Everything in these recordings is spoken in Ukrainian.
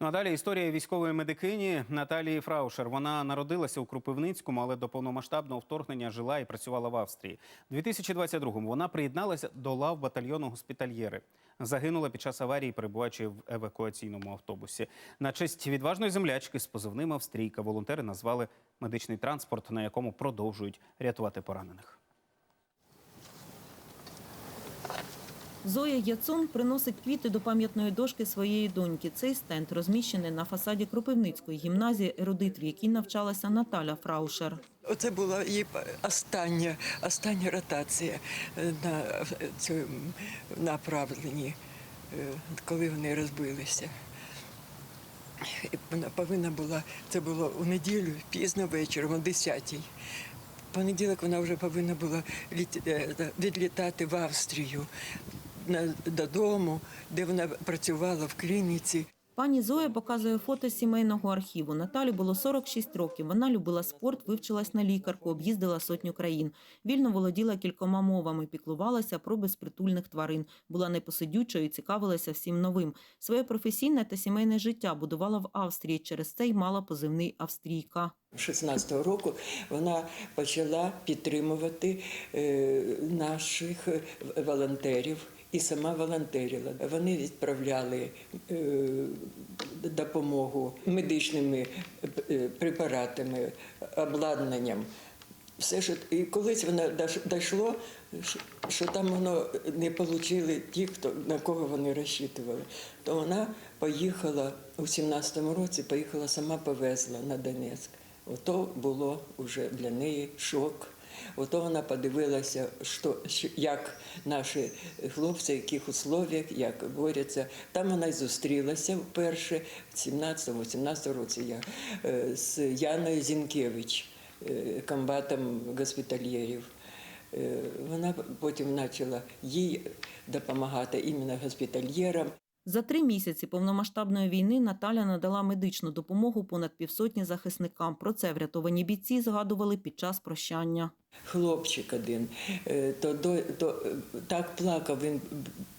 Ну а далі історія військової медикині Наталії Фраушер. Вона народилася у Кропивницькому, але до повномасштабного вторгнення жила і працювала в Австрії. У 2022-му вона приєдналася до лав батальйону госпітальєри. Загинула під час аварії, перебуваючи в евакуаційному автобусі. На честь відважної землячки з позивним Австрійка волонтери назвали медичний транспорт, на якому продовжують рятувати поранених. Зоя Яцун приносить квіти до пам'ятної дошки своєї доньки. Цей стенд розміщений на фасаді Кропивницької гімназії ерудит, в якій навчалася Наталя Фраушер. Оце була її остання, остання ротація е, на цьому направленні, е, коли вони розбилися. Вона повинна була, це було у неділю, пізно вечором, о 10-й. Понеділок вона вже повинна була е, відлітати в Австрію додому, де вона працювала в клініці. Пані Зоя показує фото сімейного архіву. Наталі було 46 років. Вона любила спорт, вивчилась на лікарку, об'їздила сотню країн. Вільно володіла кількома мовами, піклувалася про безпритульних тварин, була непосидючою, і цікавилася всім новим. Своє професійне та сімейне життя будувала в Австрії. Через це й мала позивний Австрійка. 16-го року вона почала підтримувати е, наших е, волонтерів і сама волонтерила. Вони відправляли е, допомогу медичними е, препаратами, обладнанням. Все, що і колись вона дош- дійшло, що там воно не отримали ті, хто на кого вони розчитували. То вона поїхала у 17-му році, поїхала сама повезла на Донецьк. Ото було вже для неї шок. Ото вона подивилася, що, як наші хлопці, в яких условіях, як борються. Там вона й зустрілася вперше в 17-18 році я е, з Яною Зінкевич, е, комбатом госпітальєрів. Е, Вона потім почала їй допомагати іменно госпітальєрам. За три місяці повномасштабної війни Наталя надала медичну допомогу понад півсотні захисникам. Про це врятовані бійці згадували під час прощання. Хлопчик один, е, то, до, то е, так плакав. Він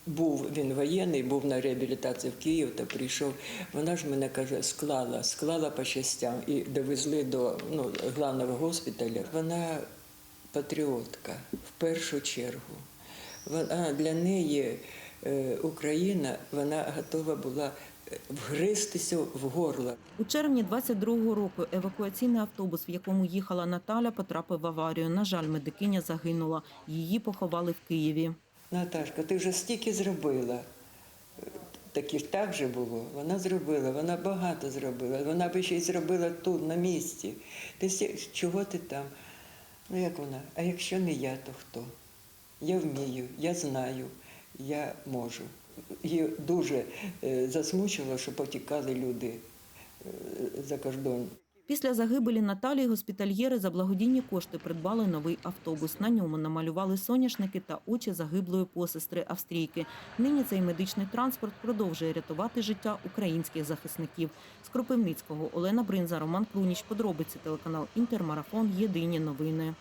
був він воєнний, був на реабілітації в Київ та прийшов. Вона ж мене каже, склала, склала по частям і довезли до ну, главного госпіталя. Вона патріотка в першу чергу. Вона для неї Україна, вона готова була е, вгристися в горло. У червні 22-го року евакуаційний автобус, в якому їхала Наталя, потрапив в аварію. На жаль, медикиня загинула. Її поховали в Києві. Наташка, ти вже стільки зробила. Такі ж так же було. Вона зробила, вона багато зробила. Вона би ще й зробила тут, на місці. Ти всі, чого ти там? Ну як вона? А якщо не я, то хто? Я вмію, я знаю, я можу. Її дуже е, засмучило, що потікали люди е, за кордон. Після загибелі Наталії госпітальєри за благодійні кошти придбали новий автобус. На ньому намалювали соняшники та очі загиблої посестри Австрійки. Нині цей медичний транспорт продовжує рятувати життя українських захисників. З Кропивницького Олена Бринза, Роман Круніч. Подробиці телеканал Інтермарафон. Єдині новини.